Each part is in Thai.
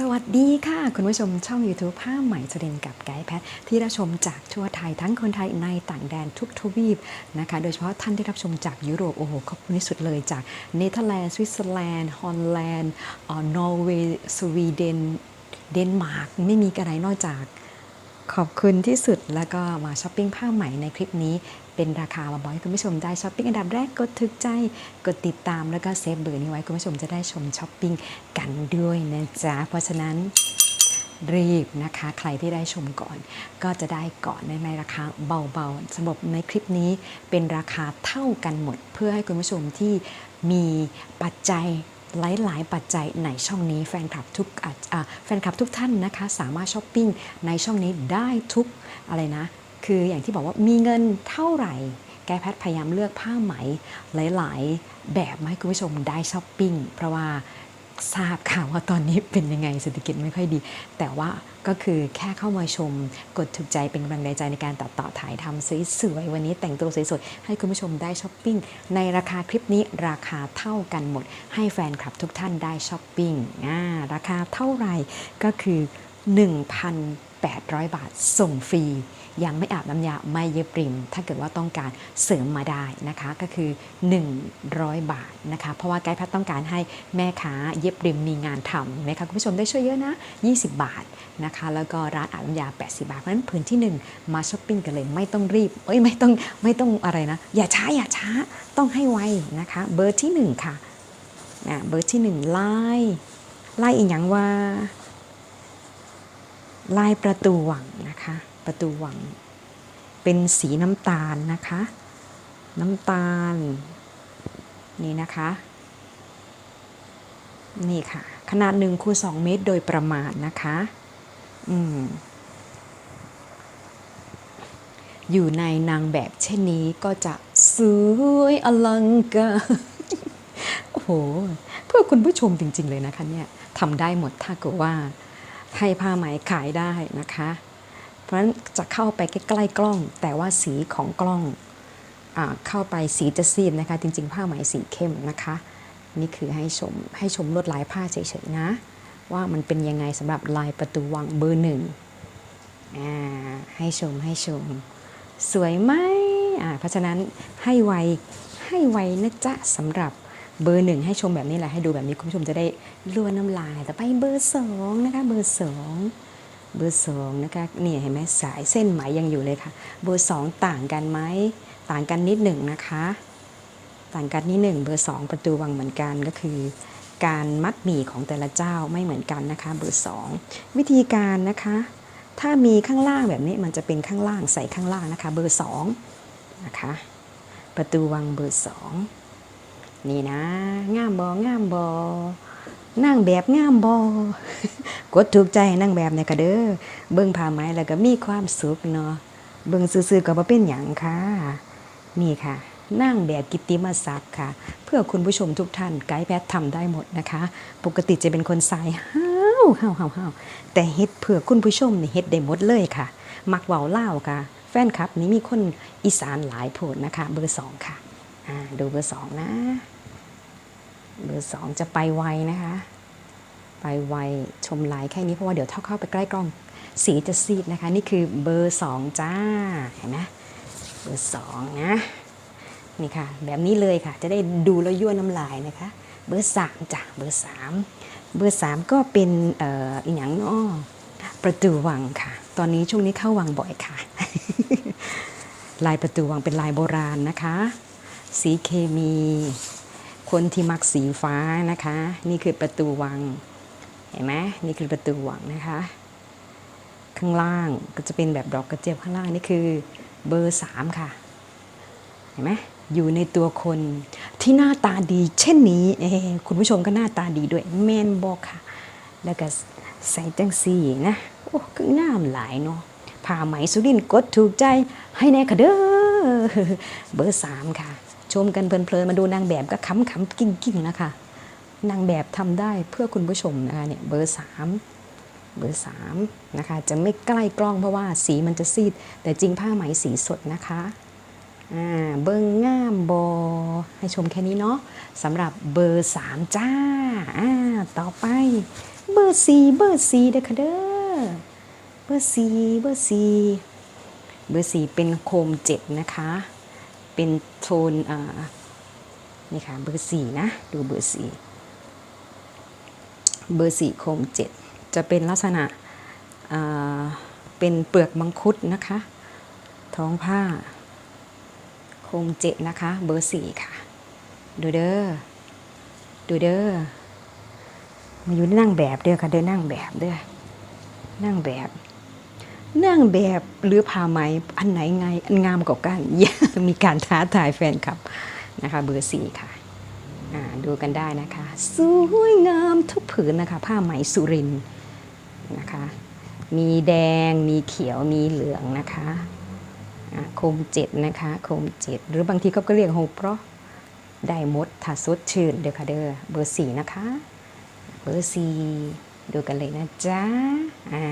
สวัสดีค่ะ คุณผู้ชมช่อง YouTube ผ้าใหม่จรินกับไกด์แพทที่รับชมจากทั่วไทยทั้งคนไทยในต่างแดนทุกทวีปนะคะ โดยเฉพาะท่านที่รับชมจากยุโรป โอ้โห ขอบคุณที่สุดเลยจากเนเธอร์แลนด์สวิตเซอร์แลนด์ฮอลแลนด์นอร์เวย์สวีเดนเดนมาร์กไม่มีกันไหนนอกจากขอบคุณที่สุดแล้วก็มาช้อปปิ้งผ้าใหม่ในคลิปนี้ เป็นราคามาบอกให้คุณผู้ชมได้ช้อปปิ้งอันดับแรกกดถึกใจกดติดตามแล้วก็เซฟเบอร์นี้ไว้คุณผู้ชมจะได้ชมช้อปปิ้งกันด้วยนะจ๊ะเพราะฉะนั้นรีบนะคะ ใครที่ได้ชมก่อน ก็จะได้ก่อนในในราคาเบาๆสำหรับในคลิปนี้เป็นราคาเท่ากันหมด เพื่อให้คุณผู้ชมที่มีปัจจัยหลาย ๆ ปัจจัยในช่องนี้แฟนคลับทุกแฟนคลับทุกท่านนะคะ สามารถช้อปปิ้งในช่องนี้ได้ทุกอะไรนะ คืออย่างที่บอกว่ามีเงินเท่าไหร่ แกแพทพยายามเลือกผ้าไหมหลาย ๆ แบบมาให้คุณผู้ชมได้ช้อปปิ้งเพราะว่าทราบค่ะว่าตอนนี้เป็นยังไงเศรษฐกิจไม่ค่อยดี แต่ว่าก็คือแค่เข้ามาชม กดถูกใจเป็นกำลังใจในการตัดต่อถ่ายทำสวยๆวันนี้แต่งตัวสวยๆให้คุณผู้ชมได้ช้อปปิ้ง ในราคาคลิปนี้ราคาเท่ากันหมด ให้แฟนคลับทุกท่านได้ช้อปปิ้งราคาเท่าไหร่ก็คือ 1,800 บาทส่งฟรี ยังไม่อาบน้ำยาไม่เย็บริม ถ้าเกิดว่าต้องการเสริมมาได้นะคะก็คือ 100 บาทนะคะเพราะว่าไกด์แพทย์ต้องการให้แม่ค้าเย็บริมมีงานทำนะคะคุณผู้ชมได้ช่วยเยอะนะ 20 บาทนะคะแล้วก็ร้านอาบน้ำยา 80 บาท เพราะฉะนั้นพื้นที่ 1 มาช้อปปิ้งกันเลยไม่ต้องรีบเอ้ยไม่ต้องไม่ต้องอะไรนะ อย่าช้าอย่าช้าต้องให้ไวนะคะ เบอร์ที่ 1 ค่ะนะเบอร์ที่ 1 ไล่ไล่อีกอย่างว่าลายประตูหวังนะคะ ประตูวัง เป็นสีน้ำตาลนะคะ น้ำตาล นี่นะคะ นี่ค่ะ ขนาด1คูณ2เมตรโดยประมาณนะคะ อืมอยู่ในนางแบบเช่นนี้ก็จะสวยอลังการโอ้โห เพื่อคุณผู้ชมจริง ๆ เลยนะคะเนี่ยทำได้หมดถ้าเกิดว่าให้ผ้าไหมขายได้นะคะ เพราะฉะนั้นจะเข้าไปใกล้ๆกล้อง แต่ว่าสีของกล้องอเข้าไปสีจะซีดนะคะ จริง ๆ ผ้าไหมสีเข้มนะคะ นี่คือให้ชมให้ชมลวดลายผ้าเฉยๆนะ ว่ามันเป็นยังไงสำหรับลายประตูวังเบอร์หนึ่งให้ชมให้ชม สวยไหมเพราะฉะนั้นให้ไวให้ไวนะจ๊ะสำหรับเบอร์หนึ่งให้ชมแบบนี้แหละให้ดูแบบนี้คุณผู้ชมจะได้ล้วนน้ำลายแต่ไปเบอร์สองนะคะเบอร์สอง เบอร์สองนะคะเนี่ยเห็นไหมสายเส้นไหมยังอยู่เลยค่ะ เบอร์สองต่างกันไหมต่างกันนิดหนึ่งนะคะ ต่างกันนิดหนึ่งเบอร์สองประตูวังเหมือนกันก็คือ การมัดหมี่ของแต่ละเจ้าไม่เหมือนกันนะคะ เบอร์สองวิธีการนะคะ ถ้ามีข้างล่างแบบนี้มันจะเป็นข้างล่างใส่ข้างล่างนะคะ เบอร์สองนะคะประตูวังเบอร์สองนี่นะงามบองามบอ นั่งแบบงามบอกดถูกใจนั่งแบบเนี่ยก็เด้อเบิ่งผ้าไหมแล้วก็มีความสุขเนาะเบิ่งซื่อๆก็บ่เป็นหยังค่ะ นี่ค่ะนั่งแบบกิตติมศักดิ์ค่ะ เพื่อคุณผู้ชมทุกท่านไกด์แพททำได้หมดนะคะ ปกติจะเป็นคนสายห้าวห้าวห้าวห้าวแต่เฮ็ดเพื่อคุณผู้ชมนี่เฮ็ดได้หมดเลยค่ะ มักเว้าเล่าค่ะ แฟนคลับนี้มีคนอีสานหลายโพดนะคะ เบอร์สองค่ะ อ่าดูเบอร์สองนะ เบอร์สองจะไปไวนะคะ ไปไวชมไลน์แค่นี้เพราะว่าเดี๋ยวถ้าเข้าไปใกล้กล้องสีจะซีดนะคะ นี่คือเบอร์สองจ้าเห็นไหมเบอร์สองนะนี่ค่ะ แบบนี้เลยค่ะ จะได้ดูแล้วยั่วน้ำลายนะคะ เบอร์สามจ้ะเบอร์สามเบอร์สามก็เป็นเอ่ออีกอย่างนาะประตูวังค่ะ ตอนนี้ช่วงนี้เข้าวังบ่อยค่ะ ลายประตูวังเป็นลายโบราณนะคะ สีเคมี คนที่มักสีฟ้านะคะ นี่คือประตูวัง เห็นไหมนี่คือประตูวังนะคะ ข้างล่างก็จะเป็นแบบดอกกระเจี๊ยบข้างล่างนี่คือเบอร์สามค่ะ เห็นไหมอยู่ในตัวคนที่หน้าตาดี เช่นนี้คุณผู้ชมก็หน้าตาดีด้วยแมนบอกค่ะ แล้วก็ใส่จังสีนะ โอ้คือน้ำหลายเนาะผ้าไหมสุรินกดถูกใจให้แน่ค่ะเด้อ เบอร์สามค่ะ ชมกันเพลินๆมาดูนางแบบก็ขำๆกิ้งๆนะคะนางแบบทำได้เพื่อคุณผู้ชมนะคะเนี่ยเบอร์สามเบอร์สามนะคะจะไม่ใกล้กล้องเพราะว่าสีมันจะซีด แต่จริงผ้าไหมสีสดนะคะอ่าเบิ้งงามบอให้ชมแค่นี้เนาะสำหรับเบอร์สามจ้าอ่าต่อไปเบอร์สี่เบอร์สี่เด้อค่ะเด้อเบอร์สี่เบอร์สี่ เบอร์สี่เป็นโคมเจ็ดนะคะ เป็นโทนนี่ค่ะเบอร์สี่นะ ดูเบอร์สี่เบอร์สี่โคมเจ็ดจะเป็นลักษณะเป็นเปลือกมังคุดนะคะ ท้องผ้า โคมเจ็ดนะคะ เบอร์สี่ค่ะ ดูเด้อ ดูเด้อ มาอยู่นั่งแบบเด้อค่ะ เด้อนั่งแบบเด้อ นั่งแบบ นั่งแบบหรือผ้าไหมอันไหนไงอันงามกว่ากันมีการท้าทายแฟนคลับนะคะ เบอร์สี่ค่ะดูกันได้นะคะ สวยงามทุกผืนนะคะ ผ้าไหมสุรินนะคะ มีแดงมีเขียวมีเหลืองนะคะโคมเจ็ดนะคะโคมเจ็ดหรือบางทีเขาก็เรียกโฮเพราะได้มดถ้าสดชื่นเด้อค่ะเด้อเบอร์สี่นะคะ เบอร์สี่ดูกันเลยนะจ๊ะอ่า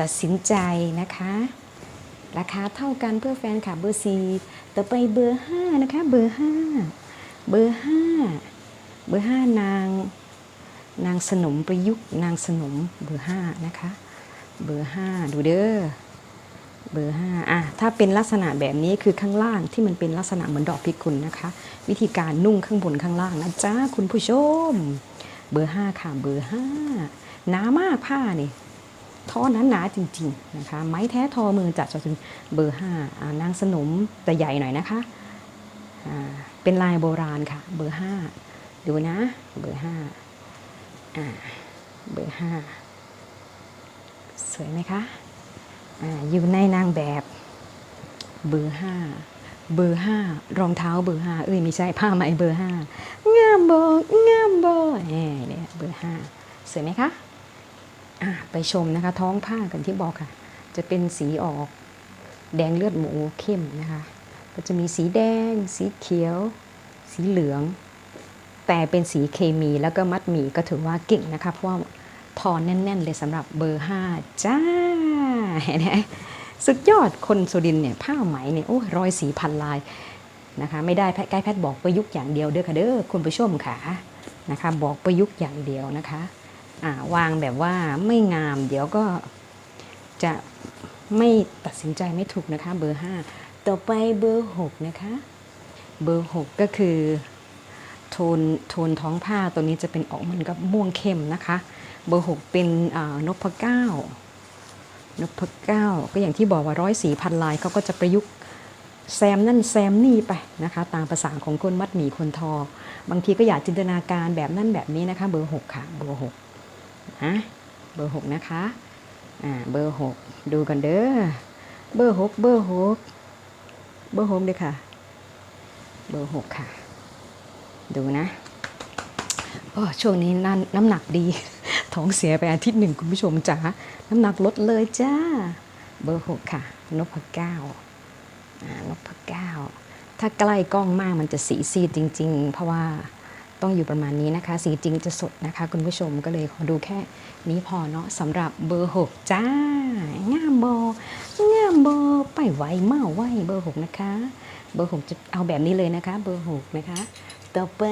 ตัดสินใจนะคะ ราคาเท่ากันเพื่อแฟนค่ะเบอร์สี่ต่อไปเบอร์ห้านะคะเบอร์ห้าเบอร์ห้าเบอร์ห้านาง นางสนมประยุกต์นางสนมเบอร์ห้านะคะเบอร์ห้าดูเด้อเบอร์ห้าอะถ้าเป็นลักษณะแบบนี้คือข้างล่างที่มันเป็นลักษณะเหมือนดอกพิกุลนะคะ วิธีการนุ่งข้างบนข้างล่างนะจ๊ะคุณผู้ชม เบอร์ห้าค่ะเบอร์ห้าหนามากผ้านี่ ท่อนั้นหนาจริงๆนะคะ ไม้แท้ทอมือจัดจนเบอร์ห้านางสนมแต่ใหญ่หน่อยนะคะเป็นลายโบราณค่ะ เบอร์ห้าดูนะ เบอร์ห้าอ่าเบอร์ห้าสวยไหมคะอ่าอยู่ในนางแบบเบอร์ห้าเบอร์ห้ารองเท้าเบอร์ห้าเอ้ยไม่ใช่ผ้าไหมเบอร์ห้างามโบงามโบแหมเนี่ยเบอร์ห้าสวยไหมคะ ไปชมนะคะ ท้องผ้ากันที่บอกค่ะ จะเป็นสีออกแดงเลือดหมูเข้มนะคะ ก็จะมีสีแดง สีเขียว สีเหลือง แต่เป็นสีเคมีแล้วก็มัดหมี่ก็ถือว่าเก่งนะคะ เพราะว่าทอนแน่น ๆ เลยสำหรับเบอร์ 5 จ้าเห็นไหมสุดยอดคนสุรินเนี่ยผ้าไหมเนี่ยโอ้ร้อยสีพันลายนะคะไม่ได้แพทย์ใกล้แพทย์บอกประยุกต์อย่างเดียวเด้อค่ะเด้อคุณผู้ชมค่ะนะคะบอกประยุกต์อย่างเดียวนะคะ วางแบบว่าไม่งาม เดี๋ยวก็จะไม่ตัดสินใจไม่ถูกนะคะเบอร์ 5 ต่อไปเบอร์ 6 นะคะ เบอร์ 6 ก็คือโทนโทนท้องผ้าตัวนี้จะเป็นออกเหมือนกับม่วงเข้มนะคะ เบอร์ 6 เป็นนพเก้านพเก้าก็อย่างที่บอกว่าร้อยสีพันลายเขาก็จะประยุกต์แซมนั่นแซมนี่ไปนะคะ ตามภาษาของคนมัดหมี่คนทอ บางทีก็อยากจินตนาการแบบนั่นแบบนี้นะคะ เบอร์ 6 ค่ะเบอร์ 6ะเบอร์หกนะคะอ่าเบอร์หกดูกันเด้อเบอร์หกเบอร์หกเบอร์หกเลยค่ะ เบอร์หกค่ะ ดูนะโอ้ช่วงนี้น,น,น้ำหนักดี ท้องเสียไปอาทิตย์หนึ่งคุณผู้ชมจ๋าน้ำหนักลดเลยจ้า เบอร์หกค่ะนพเก้าอ่านพเก้าถ้าใกล้กล้องมากมันจะสีซีดจริง ๆ เพราะว่า ต้องอยู่ประมาณนี้นะคะ สีจริงจะสดนะคะ คุณผู้ชมก็เลยขอดูแค่นี้พอเนาะสำหรับเบอร์ 6 จ้า งามโบงามโบไปไวเมาไวเบอร์ 6 นะคะ เบอร์ 6 จะเอาแบบนี้เลยนะคะ เบอร์ 6 นะคะ ต่อไป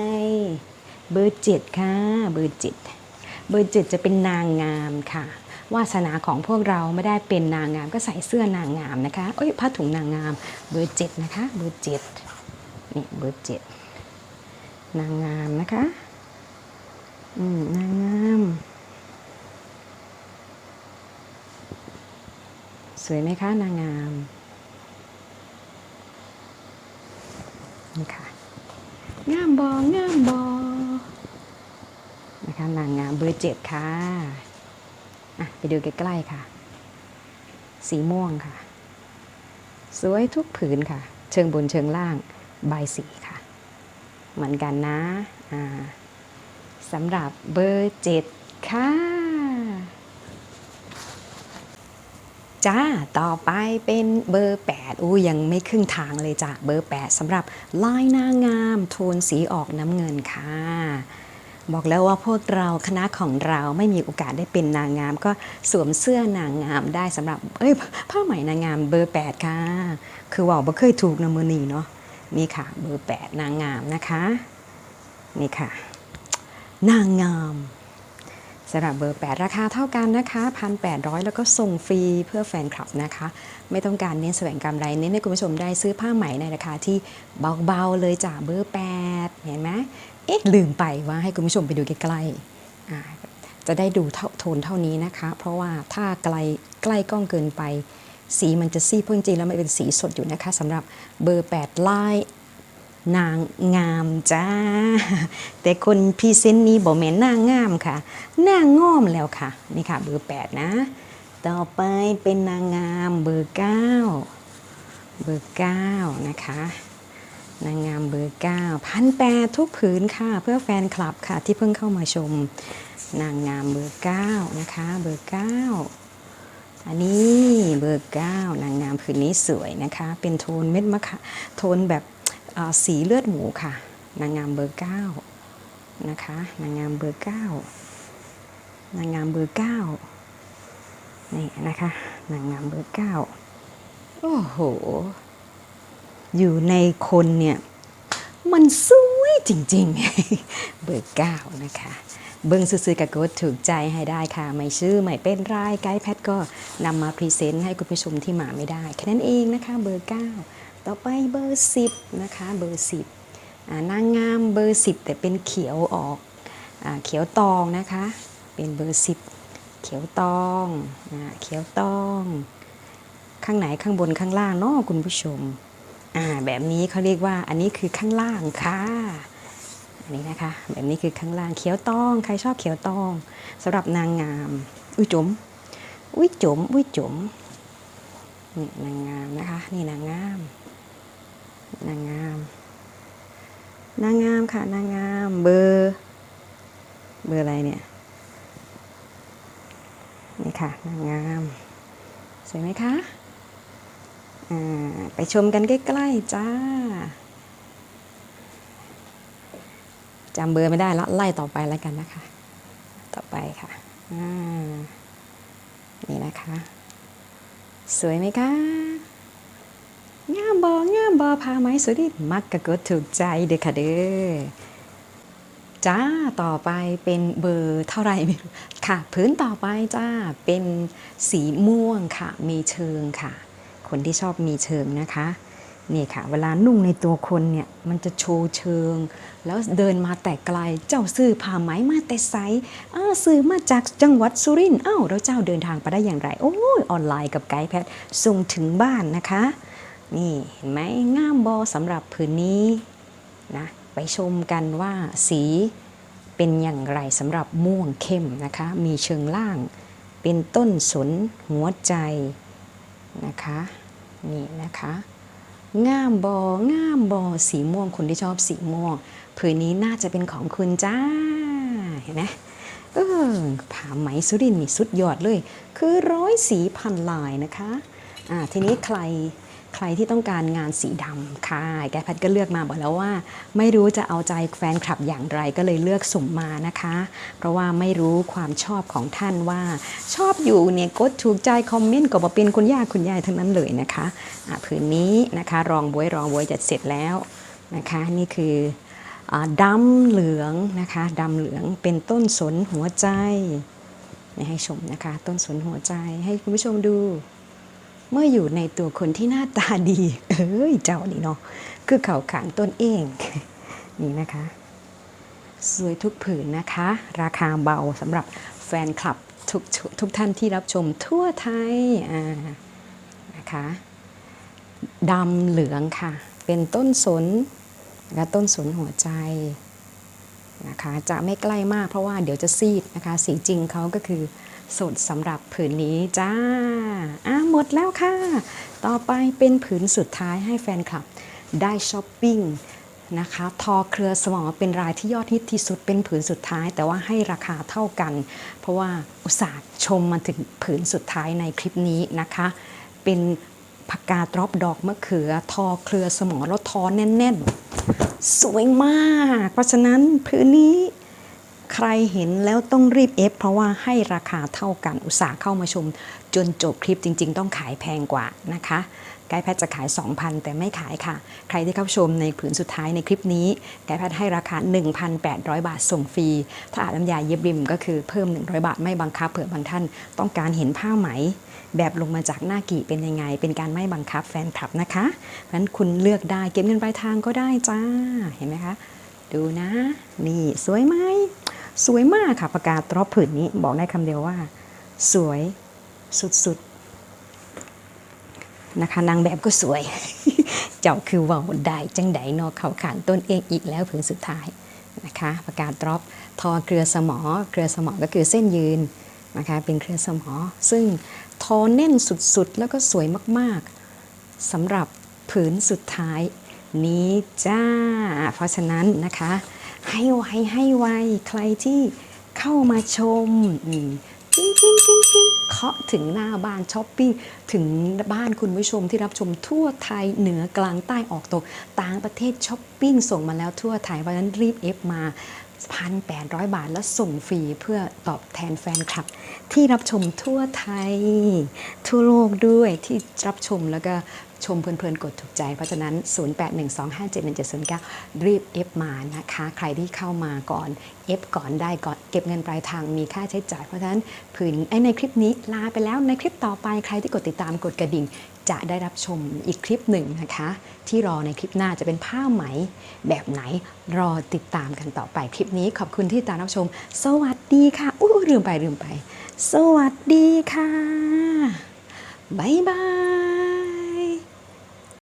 เบอร์ 7 ค่ะ เบอร์ 7 เบอร์ 7 จะเป็นนางงามค่ะวาสนาของพวกเราไม่ได้เป็นนางงามก็ใส่เสื้อนางงามนะคะ เอ้ยผ้าถุงนางงามเบอร์7นะคะ เบอร์7นี่เบอร์7 นางงามนะคะอืมนางงาม สวยไหมคะ นางงาม นี่ค่ะ งามบองามบอนะคะ นางงามเบอร์เจ็ดค่ะ อะ ไปดูใกล้ๆค่ะ สีม่วงค่ะ สวยทุกผืนค่ะ เชิงบนเชิงล่าง ใบสีค่ะ เหมือนกันนะสำหรับเบอร์เจ็ดค่ะ จ้า ต่อไปเป็นเบอร์ 8 อู้ยังไม่ครึ่งทางเลยจ้ะเบอร์ 8สำหรับลายนางงามโทนสีออกน้ำเงินค่ะบอกแล้วว่าพวกเราคณะของเราไม่มีโอกาสได้เป็นนางงาม ก็สวมเสื้อนางงามได้สำหรับ เอ้ยผ้าไหมนางงามเบอร์ 8 ค่ะ คือว่าบ่เคยถูกนะมือนีเนาะ นี่ค่ะเบอร์8นางงามนะคะ นี่ค่ะ นางงามสำหรับเบอร์ 8 ราคาเท่ากันนะคะ1,800 แล้วก็ส่งฟรีเพื่อแฟนคลับนะคะ ไม่ต้องการเน้นแสวงกำไร เน้นให้คุณผู้ชมได้ซื้อผ้าไหมในราคาที่เบาๆเลยจ้ะเบอร์ 8 เห็นไหมเอ๊ะลืมไปว่าให้คุณผู้ชมไปดูใกล้ๆจะได้ดูโทนเท่านี้นะคะ เพราะว่าถ้าไกลใกล้กล้องเกินไป สีมันจะซีดเพราะจริงๆแล้วมันเป็นสีสดอยู่นะคะสำหรับเบอร์8ลายนางงามจ้า แต่คนพรีเซนต์นี้บอกแม่นนางงามค่ะนางง่อมแล้วค่ะ นี่ค่ะ เบอร์ 8 นะ ต่อไปเป็นนางงามเบอร์ 9 เบอร์ 9 นะคะ นางงามเบอร์9พันแปดทุกผืนค่ะ เพื่อแฟนคลับค่ะที่เพิ่งเข้ามาชม นางงามเบอร์ 9 นะคะ เบอร์ 9 อันนี้เบอร์9นางงามผืนนี้สวยนะคะ เป็นโทนเม็ดมะขะโทนแบบสีเลือดหมูค่ะ นางงามเบอร์9นะคะ นางงามเบอร์9นางงามเบอร์9นี่นะคะ นางงามเบอร์9โอ้โห อยู่ในคนเนี่ย มันสวยจริงๆ เบอร์9นะคะ เบิ้งซื้อๆกับกดถูกใจให้ได้ค่ะ ไม่ชื่อไม่เป็นรายไกด์แพทก็นำมาพรีเซนต์ให้คุณผู้ชมที่มาไม่ได้ แค่นั้นเองนะคะเบอร์ 9 ต่อไปเบอร์ 10 นะคะเบอร์ 10นางงามเบอร์ 10 แต่เป็นเขียวออกอเขียวตองนะคะ เป็นเบอร์ 10 เขียวตองอเขียวตอง ข้างไหนข้างบนข้างล่างเนาะคุณผู้ชมแบบนี้เขาเรียกว่าอันนี้คือข้างล่างค่ะ นี้นะคะ แบบนี้คือข้างล่างเขียวตอง ใครชอบเขียวตองสำหรับนางงาม อุ้ยจุ๋มอุ้ยจุ๋มอุ้ยจุ๋มนี่นางงามนะคะ นี่นางงาม นางงาม นางงามค่ะ นางงาม เบอร์ เบอร์อะไรเนี่ย นี่ค่ะ นางงามสวยไหมคะ ไปชมกันใกล้ ๆ จ้า จำเบอร์ไม่ได้แล้วไล่ต่อไปแล้วกันนะคะ ต่อไปค่ะนี่นะคะ สวยไหมคะงามบองามบอพาไหมสุดิมักกะกดถูกใจเด้อค่ะเด้อจ้าต่อไปเป็นเบอร์เท่าไหร่ไม่รู้ค่ะ พื้นต่อไปจ้าเป็นสีม่วงค่ะ มีเชิงค่ะ คนที่ชอบมีเชิงนะคะ นี่ค่ะ เวลานุ่งในตัวคนเนี่ยมันจะโชว์เชิง แล้วเดินมาแต่ไกลเจ้าซื้อผ้าไหมมาแต่ไซอ้าวซื้อมาจากจังหวัดสุรินทร์อ้าวแล้วเจ้าเดินทางไปได้อย่างไร โอ้ยออนไลน์กับไกด์แพทส่งถึงบ้านนะคะ นี่เห็นไหมงามบอสำหรับผืนนี้นะไปชมกันว่าสีเป็นอย่างไรสำหรับม่วงเข้มนะคะ มีเชิงล่าง เป็นต้นสนหัวใจนะคะ นี่นะคะ งามบองามบอสีม่วงคนที่ชอบสีม่วงผืนนี้น่าจะเป็นของคุณจ้า เห็นไหมเออผ้าไหมสุรินนี่สุดยอดเลย คือร้อยสีพันลายนะคะ อ่าทีนี้ใคร ใครที่ต้องการงานสีดำค่ะแกแพทก็เลือกมาบอกแล้วว่า ไม่รู้จะเอาใจแฟนคลับอย่างไรก็เลยเลือกสุ่มมานะคะ เพราะว่าไม่รู้ความชอบของท่านว่า ชอบอยู่เนี่ยกดถูกใจคอมเมนต์ก็มาเป็นคุณย่าคุณยายทั้งนั้นเลยนะคะอะผืนนี้นะคะ รองบวยรองบวยจะเสร็จแล้วนะคะ นี่คืออดำเหลืองนะคะดำเหลืองเป็นต้นสนหัวใจให้ชมนะคะ ต้นสนหัวใจให้คุณผู้ชมดู เมื่ออยู่ในตัวคนที่หน้าตาดี เอ้ยเจ้านี่เนาะคือเขาขางต้นเอง นี่นะคะ สวยทุกผืนนะคะ ราคาเบาสำหรับแฟนคลับทุกทุกท่านที่รับชมทั่วไทยนะคะดำเหลืองค่ะ เป็นต้นสนและต้นสนหัวใจนะคะ จะไม่ใกล้มากเพราะว่าเดี๋ยวจะซีดนะคะ สีจริงเขาก็คือ สดสำหรับผืนนี้จ้าอะหมดแล้วค่ะ ต่อไปเป็นผืนสุดท้ายให้แฟนคลับ ได้ช้อปปิ้งนะคะทอเครือสมอเป็นรายที่ยอดฮิตที่สุดเป็นผืนสุดท้าย แต่ว่าให้ราคาเท่ากัน เพราะว่าอุตส่าห์ชมมาถึงผืนสุดท้ายในคลิปนี้นะคะ เป็นผักกาดรอบดอกมะเขือ ทอเครือสมอแล้วทอแน่น ๆ สวยมาก เพราะฉะนั้นผืนนี้ ใครเห็นแล้วต้องรีบเอฟเพราะว่าให้ราคาเท่ากันอุตส่าห์เข้ามาชม จนจบคลิปจริง ๆ ต้องขายแพงกว่านะคะไกด์แพทย์จะขาย 2,000 แต่ไม่ขายค่ะ ใครที่เข้าชมในผืนสุดท้ายในคลิปนี้ ไกด์แพทย์ให้ราคา 1,800 บาทส่งฟรี ถ้าอาบน้ำยาเย็บริมก็คือเพิ่ม 100 บาทไม่บังคับเผื่อบางท่าน ต้องการเห็นผ้าไหม แบบลงมาจากหน้ากี่เป็นยังไง เป็นการไม่บังคับแฟนคลับนะคะเพราะนั้นคุณเลือกได้เก็บเงินปลายทางก็ได้จ้าเห็นไหมคะดูนะ นี่ สวยไหม สวยมากค่ะปากกาตรอบผืนนี้บอกได้คำเดียวว่า สวยสุดๆนะคะนางแบบก็สวย เจ้าคือว่าได้จังไดนอเขาขานต้นเองอีกแล้วผืนสุดท้ายนะคะประกาศดรอปทอเกลือสมอ เกลือสมอก็คือเส้นยืนนะคะเป็นเครือสมอ ซึ่งทอแน่นสุดๆ แล้วก็สวยมากๆสำหรับผืนสุดท้ายนี้จ้า เพราะฉะนั้นนะคะ ให้ไวให้ไวใครที่เข้ามาชมอืมกิ้งกิ้งกิ้งกิ้งเคาะถึงหน้าบ้านช้อปปิ้งถึงบ้านคุณผู้ชมที่รับชมทั่วไทยเหนือกลางใต้ออกตกต่างประเทศช้อปปิ้งส่งมาแล้วทั่วไทยเพราะฉะนั้นรีบเอฟมา1,800 บาทแล้วส่งฟรีเพื่อตอบแทนแฟนคลับ ที่รับชมทั่วไทย ทั่วโลกด้วยที่รับชมแล้วก็ ชมเพลินๆ กดถูกใจ เพราะฉะนั้น 0812571709 รีบเอฟมานะคะ ใครที่เข้ามาก่อนเอฟก่อนได้ก่อนเก็บเงินปลายทางมีค่าใช้จ่าย เพราะฉะนั้นผืนไอในคลิปนี้ลาไปแล้วในคลิปต่อไปใครที่กดติดตามกดกระดิ่ง จะได้รับชมอีกคลิปหนึ่งนะคะ ที่รอในคลิปหน้าจะเป็นผ้าไหมแบบไหนรอติดตามกันต่อไปคลิปนี้ขอบคุณที่ติดตามรับชม สวัสดีค่ะอู้ลืมไปลืมไป สวัสดีค่ะ บ๊ายบาย